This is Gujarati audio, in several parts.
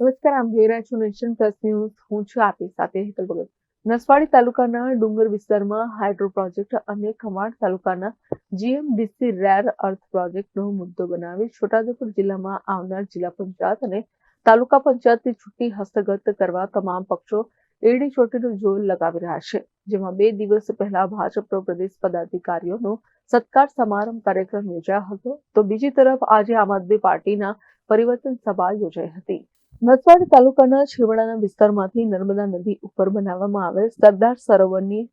નમસ્કાર, આમ જોઈ રહ્યા છો નેશન પ્લસ ન્યૂઝ. હું છું આપની સાથે હેતલ ભગત. નસવાડી તાલુકાના ડુંગર વિસ્તારમાં હાઇડ્રો પ્રોજેક્ટ અને ખમાણ તાલુકાના જીએમડીસી રેર અર્થ પ્રોજેક્ટનો મુદ્દો બનાવી છોટાઉદેપુર જિલ્લામાં આવનાર જિલ્લા પંચાયત અને તાલુકા પંચાયતની ચૂંટણી હસ્તગત કરવા તમામ પક્ષો એડી ચોટીનો જોર લગાવી રહ્યા છે, જેમાં બે દિવસ પહેલા ભાજપ પ્રદેશ પદાધિકારીઓનો સત્કાર સમારંભ કાર્યક્રમ યોજાયો હતો. તો બીજી તરફ આજે આમ આદમી પાર્ટીના પરિવર્તન સભા યોજાઈ હતી. નસવાડી તાલુકાના છેવાડાના વિસ્તારમાંથી નર્મદા નદી ઉપર બનાવવામાં આવેલ સરદાર સરોવરની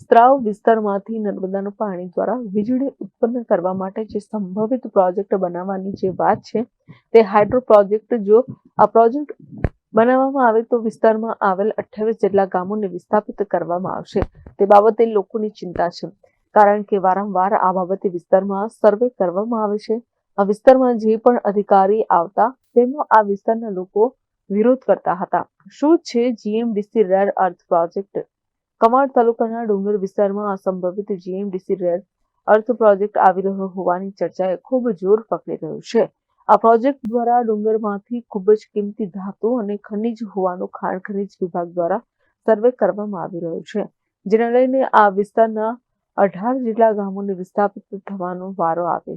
સ્ત્રાવ વિસ્તારમાંથી નર્મદાનું પાણી દ્વારા વીજળી ઉત્પન્ન કરવા માટે જે સંભવિત પ્રોજેક્ટ બનાવવાની જે વાત છે, તે હાઇડ્રો પ્રોજેક્ટ જો આ પ્રોજેક્ટ બનાવવામાં આવે તો વિસ્તારમાં આવેલ અઠ્યાવીસ જેટલા ગામોને વિસ્થાપિત કરવામાં આવશે. તે બાબતે લોકોની ચિંતા છે, કારણ કે વારંવાર આ બાબતે વિસ્તારમાં સર્વે કરવામાં આવે છે. આ વિસ્તારમાં જે પણ અધિકારી આવતા તેમનો આ વિસ્તારના લોકો વિરોધ કરતા હતા. શું છે જીએમડીસી રેર અર્થ પ્રોજેક્ટ કમાડ તાલુકાના ડુંગર વિસ્તારમાં અસંભવિત જીએમડીસી રેર અર્થ પ્રોજેક્ટ આવી રહ્યો હોવાની ચર્ચાએ ખૂબ જોર પકડી રહ્યું છે. આ પ્રોજેક્ટ દ્વારા ડુંગરમાંથી ખૂબ જ કિંમતી ધાતુ અને ખનિજ હોવાનું ખાણ ખનિજ વિભાગ દ્વારા સર્વે કરવામાં આવી રહ્યું છે, જેને લઈને આ વિસ્તારના અઢાર જેટલા ગામોને વિસ્થાપિત થવાનો વારો આવે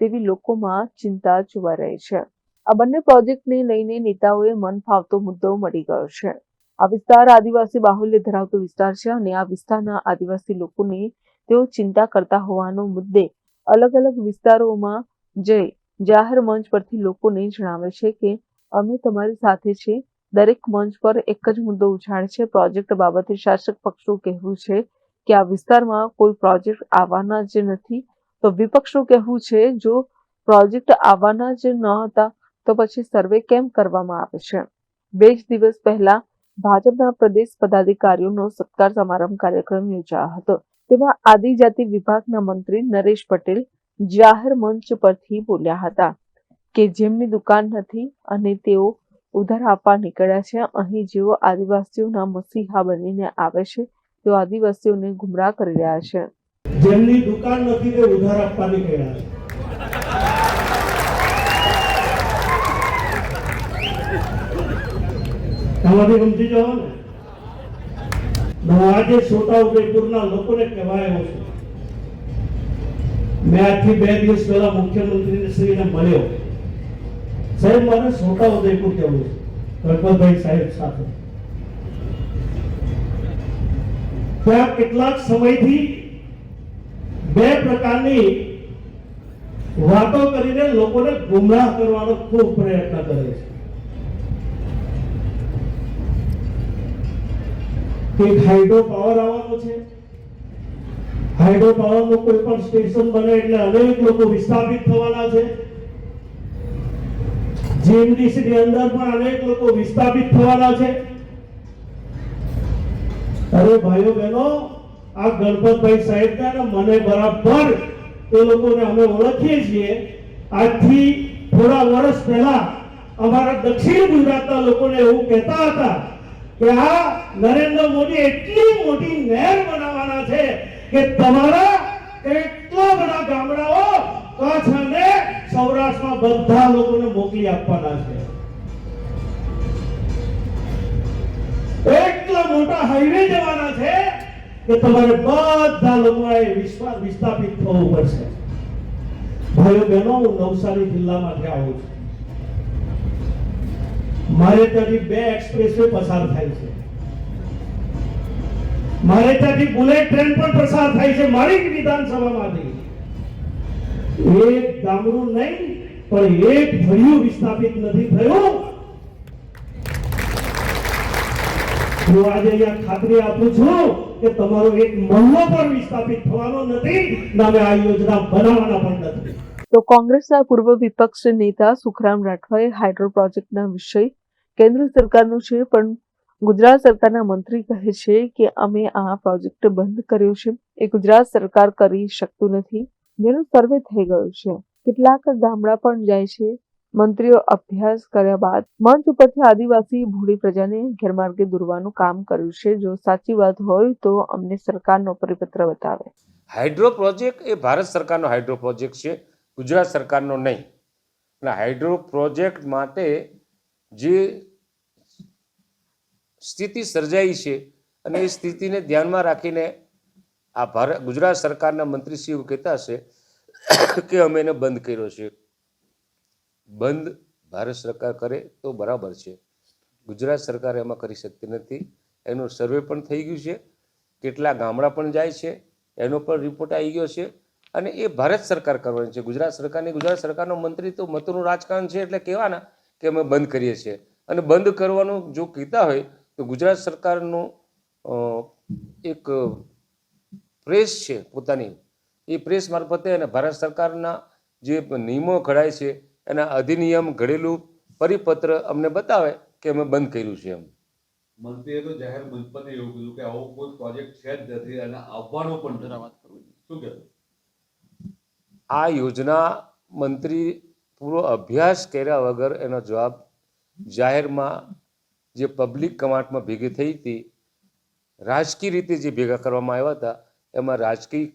તેવી લોકોમાં ચિંતા જોવા રહી છે. આ બંને પ્રોજેક્ટને લઈને નેતાઓએ મન ફાવતો મુદ્દો મળી ગયો છે. આ વિસ્તાર આદિવાસી બાહુલ્ય ધરાવતો વિસ્તાર છે અને આ વિસ્તારના આદિવાસી લોકોને તેઓ ચિંતા કરતા હોવાનો મુદ્દે અલગ અલગ વિસ્તારોમાં જઈ જાહેર મંચ પરથી લોકોને જણાવે છે કે, અમે તમારી સાથે છે. દરેક મંચ પર એક જ મુદ્દો ઉછાળે છે. પ્રોજેક્ટ બાબતે શાસક પક્ષનું કહેવું છે કે આ વિસ્તારમાં કોઈ પ્રોજેક્ટ આવવાના જ નથી. તો વિપક્ષનું કહેવું છે, જો પ્રોજેક્ટ આવવાના જ ન હતા તો પછી સર્વે કેમ કરવામાં આવે છે? બે જ દિવસ પહેલા ભાજપના પ્રદેશ પદાધિકારીઓનો સત્કાર સમારંભ કાર્યક્રમ યોજાયો હતો. તેમાં આદિજાતિ વિભાગના મંત્રી નરેશ પટેલ જાહેર મંચ પરથી બોલ્યા હતા કે જેમની દુકાન નથી અને તેઓ ઉધાર આપવા નીકળ્યા છે, અહીં જેઓ આદિવાસીઓના મસીહા બનીને આવે છે, તેઓ આદિવાસીઓને ગુમરાહ કરી રહ્યા છે. જેમની દુકાન નથી તે ઉધાર આપવા નીકળ્યા છે. તમારી સમજી જાઓ ને. આજે છોટા ઉદયપુરના લોકોને એવો છું. મેં આજથી બે દિવસ પહેલા મુખ્યમંત્રી શ્રીને મળ્યો. સાહેબ, મારે છોટા ઉદયપુર જવું છે. ગણપતભાઈ સાહેબ સાથે. ત્યાં કેટલાક સમયથી બે પ્રકારની વાતો કરીને લોકોને ગુમરાહ કરવાનો ખૂબ પ્રયત્ન કરે છે. એક હાઇડ્રો પાવર આવવાનો છે. હાઇડ્રો પાવરનું કોઈ પણ સ્ટેશન બને એટલે અનેક લોકો વિસ્થાપિત થવાના છે. જીએમડીસીની અંદર પણ અનેક લોકો વિસ્થાપિત થવાના છે. અરે ભાઈઓ બહેનો, આ ગણપતભાઈ સાહેબ ને મને બરાબર એ લોકોને અમે ઓળખીએ છીએ. આજથી થોડા વર્ષ પહેલા અમારા દક્ષિણ ગુજરાતના લોકોને એવું કહેતા હતા કે આ નરેન્દ્ર મોદી એટલી મોટી નહેર બનાવવાના છે કે તમારા એટલા બધા ગામડાઓ કચ્છ અને સૌરાષ્ટ્રમાં બધા લોકોને મોકલી આપવાના છે. એટલા મોટા હાઈવે જવાના છે કે તમારે બધા લોકોએ વિસ્થાપિત થવું પડશે. ભાઈઓ, બહેનો, હું નવસારી જિલ્લામાંથી આવું છું. મારે ત્યાંથી બે એક્સપ્રેસવે પસાર થાય છે. મારે ત્યાંથી બુલેટ ટ્રેન પણ પસાર થાય છે મારી વિધાનસભામાંથી. એક ગામડું નહીં, પણ એક ભર્યું વિસ્થાપિત નથી થયું. હું આજે અહીંયા ખાતરી આપું છું કે તમારો એક મહિનો પણ વિસ્થાપિત થવાનો નથી નામે આ યોજના બનાવવાના પણ નથી. તો કોંગ્રેસના પૂર્વ વિપક્ષ નેતા સુખરામ રાઠવાએ હાઇડ્રો પ્રોજેક્ટના વિષય કેન્દ્ર સરકારનો છે, પણ ગુજરાત સરકારના મંત્રી કહે છે કે અમે આ પ્રોજેક્ટ બંધ કર્યો છે. એ ગુજરાત સરકાર કરી શકતું નથી. જેનો સર્વે થઈ ગયો છે. કેટલાક ગામડા પણ જાય છે. મંત્રીઓ અભ્યાસ કર્યા બાદ મંચ ઉપરથી આદિવાસી ભૂડી પ્રજાને ગેરમાર્ગે દોરવાનું કામ કર્યું છે. જો સાચી વાત હોય તો અમને સરકારનો પરિપત્ર બતાવે. હાઇડ્રો પ્રોજેક્ટ એ ભારત સરકારનો હાઇડ્રો પ્રોજેક્ટ છે. ગુજરાત સરકારનો નહીં. અને હાઇડ્રો પ્રોજેક્ટ માટે જે સ્થિતિ સર્જાઈ છે અને એ સ્થિતિને ધ્યાનમાં રાખીને આ ભારત ગુજરાત સરકારના મંત્રીશ્રીઓ કહેતા છે કે અમે એને બંધ કર્યો છે. બંધ ભારત સરકાર કરે તો બરાબર છે. ગુજરાત સરકાર એમાં કરી શકતી નથી. એનું સર્વે પણ થઈ ગયું છે. કેટલા ગામડા પણ જાય છે. એનો પણ રિપોર્ટ આવી ગયો છે. અને એ ભારત સરકાર કરવાની છે. ગુજરાત સરકારની ગુજરાત સરકારનો મંત્રી તો મતનું રાજકારણ છે એટલે કહેવાના કે અમે બંધ કરીએ છીએ. અને બંધ કરવાનું જો કહેતા હોય તો ગુજરાત સરકારનું એક પ્રેસ છે પોતાની. એ પ્રેસ મારફતે અને ભારત સરકારના જે નિયમો ઘડાય છે એના અધિનિયમ ઘડેલું પરિપત્ર અમને બતાવે કે અમે બંધ કર્યું છે એમ. મંત્રીએ તો જાહેર મંચ પર એવું કીધું કે આવો કોઈ પ્રોજેક્ટ છે જ નથી અને આવવાનો પણ. શું કહેશો? આ યોજના મંત્રી પૂરો અભ્યાસ કર્યા વગર એનો જવાબ જાહેરમાં જે પબ્લિક કમાન્ડમાં ભેગી થઈ હતી, રાજકીય રીતે જે ભેગા કરવામાં આવ્યા હતા, એમાં રાજકીય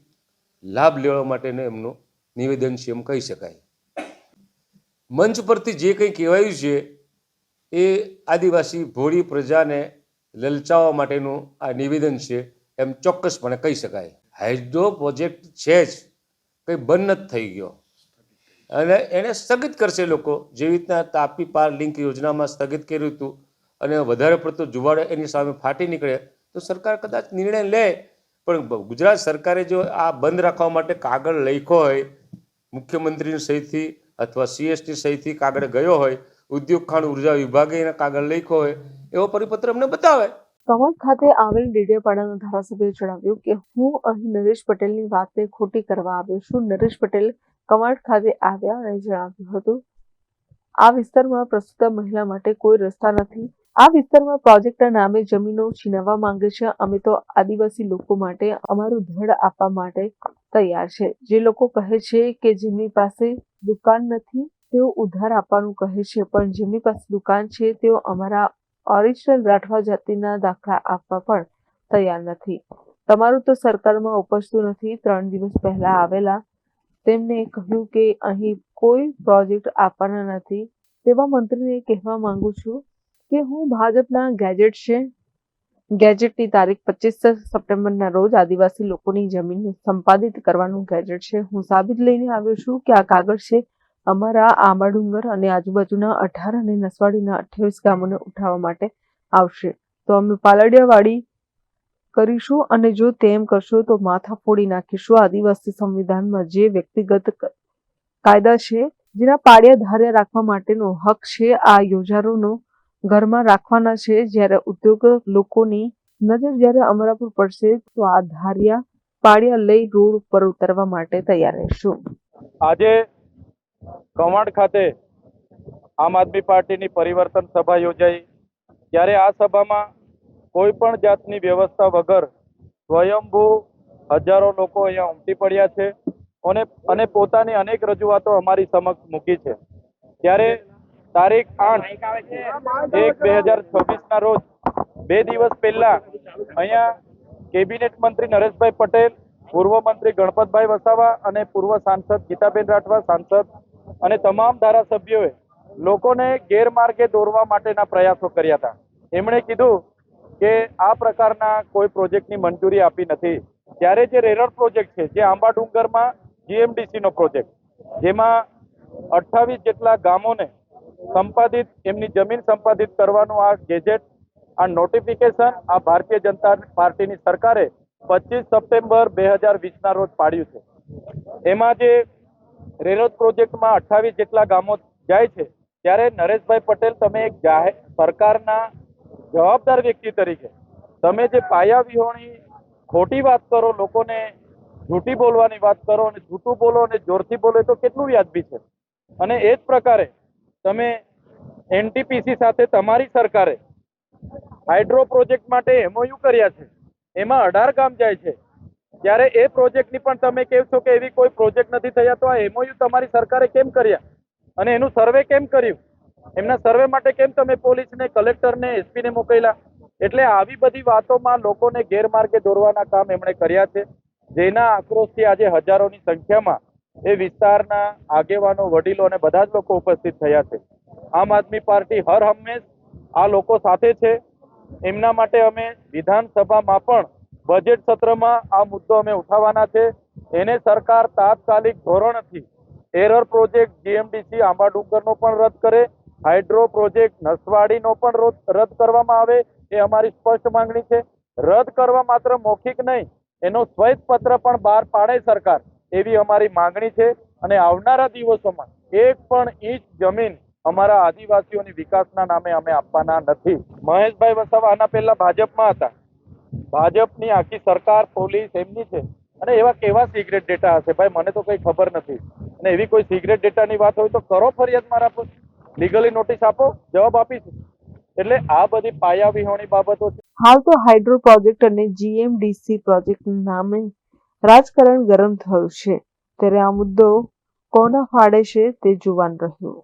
લાભ લેવા માટેનું એમનું નિવેદન છે એમ કહી શકાય. મંચ પરથી જે કંઈ કહેવાયું છે, એ આદિવાસી ભોળી પ્રજાને લલચાવવા માટેનું આ નિવેદન છે એમ ચોક્કસપણે કહી શકાય. હાઇડ્રો પ્રોજેક્ટ છે જ. કંઈ બંધ જ થઈ ગયો. અને એને સ્થગિત કરશે લોકો. જેવી રીતના તાપી પાર લિંક યોજનામાં સ્થગિત કર્યું હતું અને વધારે પડતો જુવાડો એની સામે ફાટી નીકળે, તો સરકાર કદાચ નિર્ણય લે. પણ ગુજરાત સરકારે જો આ બંધ રાખવા માટે કાગળ લખ્યો હોય, મુખ્યમંત્રીની સહીથી અથવા સીએસટી સહીથી કાગળ ગયો હોય ઉદ્યોગ ખાણ ઊર્જા વિભાગે એના કાગળ લખ્યો હોય, એવો પરિપત્ર અમને બતાવે. કવાંટ ખાતે આવેલ ડેડિયાપાડાના ધારાસભ્યએ જણાવ્યું કે હું અહીં નરેશ પટેલની વાતને ખોટી કરવા આવ્યો છું. નરેશ પટેલ કમળ ખાતે આવ્યા અને જણાવ્યું હતું, આ વિસ્તારમાં પ્રસ્તુત મહિલા માટે કોઈ રસ્તા નથી. આ વિસ્તારમાં પ્રોજેક્ટના નામે જમીનો છીનવવા માંગે છે. અમે તો આદિવાસી લોકો માટે અમારું ધડ આપવા માટે તૈયાર છે. જે લોકો કહે છે કે જેમની પાસે દુકાન નથી, તેઓ ઉધાર આપવાનું કહે છે. પણ જેમની પાસે દુકાન છે, તેઓ અમારા ઓરિજિનલ રાઠવા જાતિના દાખલા આપવા પણ તૈયાર નથી. તમારું તો સરકારમાં ઉપજતું નથી. ત્રણ દિવસ પહેલા આવેલા તેમને કહ્યું કે અહીં કોઈ પ્રોજેક્ટ આપવાના નથી તેવા મંત્રીને કહેવા માંગુ છું કે હું ભાજપના ગેજેટ છે. ગેજેટની તારીખ પચીસ સપ્ટેમ્બરના રોજ આદિવાસી લોકોની જમીનને સંપાદિત કરવાનું ગેજેટ છે. હું સાબિત લઈને આવ્યો છું કે આ કાગળ છે અમારા આંબા ડુંગર અને આજુબાજુના અઢાર અને નસવાડીના અઠ્યાવીસ ગામોને ઉઠાવવા માટે આવશે. તો અમે પાલડિયાવાડી કરીશું અને જો તેમ કરશો તો માથા ફોડી નાખીશું. આદિવાસી સંવિધાનમાં જે વ્યક્તિગત કાયદા છે, જેના પાળિયા ધાર્યા રાખવા માટેનો હક છે, આ યોજારોનો ઘરમાં રાખવાના છે. જ્યારે ઉદ્યોગ લોકોની નજર જ્યારે અમારા પર પડશે, તો આ ધાર્યા પાળિયા લઈ રોડ ઉપર ઉતરવા માટે તૈયાર રહેશું. આજે કવાંટ ખાતે આમ આદમી પાર્ટીની પરિવર્તન સભા યોજાઈ. ત્યારે આ સભામાં કોઈ પણ જાતની વ્યવસ્થા વગર સ્વયંભૂ હજારો લોકો અહીંયા ઉમટી પડ્યા છે અને પોતાની અનેક રજૂઆતો અમારી સમક્ષ મૂકી છે. ત્યારે તારીખ આઠ એક બે હજાર રોજ બે દિવસ પહેલા અહીંયા કેબિનેટ મંત્રી નરેશભાઈ પટેલ, પૂર્વ મંત્રી ગણપતભાઈ વસાવા અને પૂર્વ સાંસદ ગીતાબેન રાઠવા, સાંસદ અને તમામ ધારાસભ્યોએ લોકોને ગેરમાર્ગે દોરવા માટેના પ્રયાસો કર્યા હતા. એમણે કીધું કે આ પ્રકારના કોઈ પ્રોજેક્ટની મંજૂરી આપી નથી. ત્યારે જે રેલર પ્રોજેક્ટ છે, જે આંબા ડુંગરમાં જીએમડીસીનો પ્રોજેક્ટ, જેમાં અઠ્ઠાવીસ જેટલા ગામોને સંપાદિત, એમની જમીન સંપાદિત કરવાનું આ ગેજેટ, આ નોટિફિકેશન આ ભારતીય જનતા પાર્ટીની સરકારે પચીસ સપ્ટેમ્બર બે હજાર વીસના રોજ પાડ્યું છે. એમાં જે રેલરોડ પ્રોજેક્ટમાં અઠ્ઠાવીસ જેટલા ગામો જાય છે, ત્યારે નરેશભાઈ પટેલ, તમે એક જાહેર સરકારના જવાબદાર વ્યક્તિ તરીકે, તમે જે પાયા વિહોણી ખોટી વાત કરો, લોકોને જૂઠી બોલવાની વાત કરો અને જૂઠું બોલો અને જોરથી બોલો તો કેટલું વ્યાજબી છે? અને એ જ પ્રકારે તમે એનટીપીસી સાથે તમારી સરકારે હાઇડ્રો પ્રોજેક્ટ માટે એમઓયુ કર્યા છે, એમાં અઢાર ગામ જાય છે ત્યારે એ પ્રોજેક્ટની પણ તમે કહો છો કે એવી કોઈ પ્રોજેક્ટ નથી થયા, તો આ એમઓયુ તમારી સરકારે કેમ કર્યા? અને એનું સર્વે કેમ કર્યું? એમના સર્વે માટે કેમ તમે પોલીસને, કલેક્ટરને, એસપીને મોકલ્યા? એટલે આવી બધી વાતોમાં લોકોને ગેરમાર્ગે દોરવાના કામ એમણે કર્યા છે. જેના આક્રોશથી આજે હજારોની સંખ્યામાં એ વિસ્તારના આગેવાનો, વડીલો અને બધા જ લોકો ઉપસ્થિત થયા છે. આમ આદમી પાર્ટી હર હંમેશ આ લોકો સાથે છે. એમના માટે અમે વિધાનસભામાં પણ બજેટ સત્રમાં આ મુદ્દો અમે ઉઠાવવાના છે. એને સરકાર તાત્કાલિક ધોરણથી એરર પ્રોજેક્ટ જીએમડીસી આંબાડુંગરનો પણ રદ કરે, હાઇડ્રો પ્રોજેક્ટ નસવાડીનો પણ રદ કરવામાં આવે, એ અમારી સ્પષ્ટ માંગણી છે. રદ કરવા માત્ર મૌખિક નહીં, એનો શ્વેત પત્ર પણ બહાર પાડે સરકાર, એવી અમારી માંગણી છે. અને આવનારા દિવસોમાં એક પણ ઇંચ જમીન અમારા આદિવાસીઓની વિકાસના નામે અમે આપવાના નથી. મહેશભાઈ વસાવા, આના પહેલા ભાજપમાં હતા. ભાજપની આખી સરકાર પોલીસ એમની છે. અને એવા કેવા સિગરેટ ડેટા હશે? ભાઈ, મને તો કઈ ખબર નથી. અને એવી કોઈ સિગરેટ ડેટાની વાત હોય તો કરો ફરિયાદ મારા પર. લીગલી નોટિસ આપો, જવાબ આપીશું. એટલે આ બધી પાયા વિહોણી બાબતો છે. હાલ તો હાઇડ્રો પ્રોજેક્ટ અને જીએમડીસી પ્રોજેક્ટ નામે રાજકારણ ગરમ થયું છે. ત્યારે આ મુદ્દો કોના ફાડે છે તે જોવાનું રહ્યું.